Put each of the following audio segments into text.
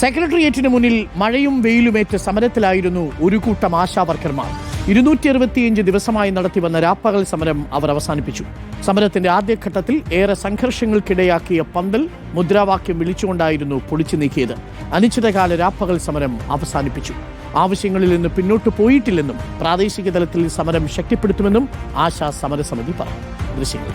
സെക്രട്ടേറിയറ്റിന് മുന്നിൽ മഴയും വെയിലുമേറ്റ് സമരത്തിലായിരുന്നു ഒരു കൂട്ടം ആശാവർക്കർമാർ. ഇരുന്നൂറ്റി അറുപത്തിയഞ്ച് ദിവസമായി നടത്തിവന്ന രാപ്പകൽ സമരം അവർ അവസാനിപ്പിച്ചു. സമരത്തിന്റെ ആദ്യഘട്ടത്തിൽ ഏറെ സംഘർഷങ്ങൾക്കിടയാക്കിയ പന്തൽ മുദ്രാവാക്യം വിളിച്ചുകൊണ്ടായിരുന്നു പൊളിച്ചു നീക്കിയത്. അനിശ്ചിതകാല രാപ്പകൽ സമരം അവസാനിപ്പിച്ചു. ആവശ്യങ്ങളിൽ നിന്ന് പിന്നോട്ട് പോയിട്ടില്ലെന്നും പ്രാദേശിക തലത്തിൽ സമരം ശക്തിപ്പെടുത്തുമെന്നും ആശാ സമരസമിതി പറഞ്ഞു. ദൃശ്യങ്ങൾ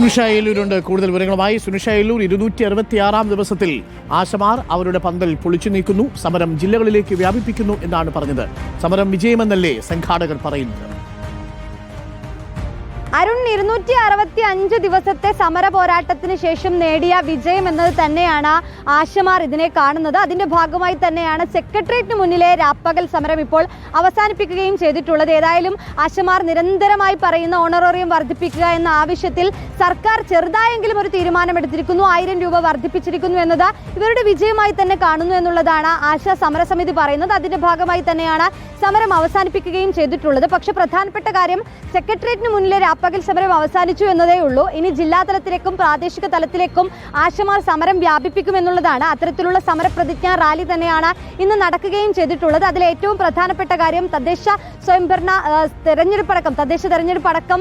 സുനിഷ എല്ലൂരുണ്ട് കൂടുതൽ വിവരങ്ങളുമായി സുനിഷ എല്ലൂർ ഇരുന്നൂറ്റി അറുപത്തി ആറാം ദിവസത്തിൽ ആശമാർ അവരുടെ പന്തൽ പൊളിച്ചു നീക്കുന്നു. സമരം ജില്ലകളിലേക്ക് വ്യാപിപ്പിക്കുന്നു എന്നാണ് പറഞ്ഞത്. സമരം വിജയമെന്നല്ലേ സംഘാടകർ പറയുന്നത്? അരുൺ ഇരുന്നൂറ്റി അറുപത്തി അഞ്ച് ദിവസത്തെ സമര പോരാട്ടത്തിന് ശേഷം നേടിയ വിജയം എന്നത് തന്നെയാണ് ആശമാർ ഇതിനെ കാണുന്നത്. അതിന്റെ ഭാഗമായി തന്നെയാണ് സെക്രട്ടേറിയറ്റിന് മുന്നിലെ രാപ്പകൽ സമരം ഇപ്പോൾ അവസാനിപ്പിക്കുകയും ചെയ്തിട്ടുള്ളത്. ഏതായാലും ആശമാർ നിരന്തരമായി പറയുന്ന ഓണറോറിയം വർദ്ധിപ്പിക്കുക എന്ന ആവശ്യത്തിൽ സർക്കാർ ചെറുതായെങ്കിലും ഒരു തീരുമാനമെടുത്തിരിക്കുന്നു. ആയിരം രൂപ വർദ്ധിപ്പിച്ചിരിക്കുന്നു എന്നത് ഇവരുടെ വിജയമായി തന്നെ കാണുന്നു എന്നുള്ളതാണ് ആശാ സമരസമിതി പറയുന്നത്. അതിന്റെ ഭാഗമായി തന്നെയാണ് സമരം അവസാനിപ്പിക്കുകയും ചെയ്തിട്ടുള്ളത്. പക്ഷേ പ്രധാനപ്പെട്ട കാര്യം സെക്രട്ടേറിയറ്റിന് മുന്നിലെ രാപ്പകൽ സമരം അവസാനിച്ചു എന്നതേ ഉള്ളൂ. ഇനി ജില്ലാതലത്തിലേക്കും പ്രാദേശിക തലത്തിലേക്കും ആശമാർ സമരം വ്യാപിപ്പിക്കുമെന്നുള്ളതാണ് അത്തരത്തിലുള്ള സമരപ്രതിജ്ഞാ റാലി തന്നെയാണ് ഇന്ന് നടക്കുകയും ചെയ്തിട്ടുള്ളത്. അതിൽ ഏറ്റവും പ്രധാനപ്പെട്ട കാര്യം തദ്ദേശ സ്വയംഭരണ തെരഞ്ഞെടുപ്പ് തെരഞ്ഞെടുപ്പടക്കം തദ്ദേശ തെരഞ്ഞെടുപ്പ് അടക്കം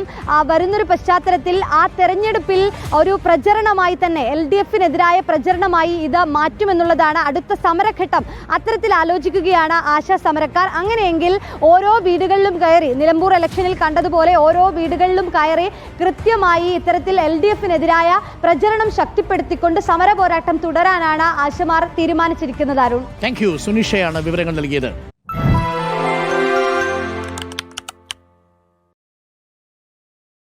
വരുന്നൊരു പശ്ചാത്തലത്തിൽ ആ തെരഞ്ഞെടുപ്പിൽ ഒരു പ്രചരണമായി തന്നെ എൽ ഡി എഫിനെതിരായ പ്രചരണമായി ഇത് മാറ്റുമെന്നുള്ളതാണ് അടുത്ത സമരഘട്ടം. അത്തരത്തിൽ ആലോചിക്കുകയാണ് ആശാ സമരക്കാർ. അങ്ങനെയെങ്കിൽ ഓരോ വീടുകളിലും കയറി നിലമ്പൂർ ഇലക്ഷനിൽ കണ്ടതുപോലെ ഓരോ വീടുകളിലും കയറി കൃത്യമായി ഇത്തരത്തിൽ എൽ ഡി എഫിനെതിരായ പ്രചരണം ശക്തിപ്പെടുത്തിക്കൊണ്ട് സമര പോരാട്ടം തുടരാനാണ് ആശമാർ തീരുമാനിച്ചിരിക്കുന്നത് അരുൺ. താങ്ക് യു സുനിഷയാണ് വിവരങ്ങൾ നൽകിയത്.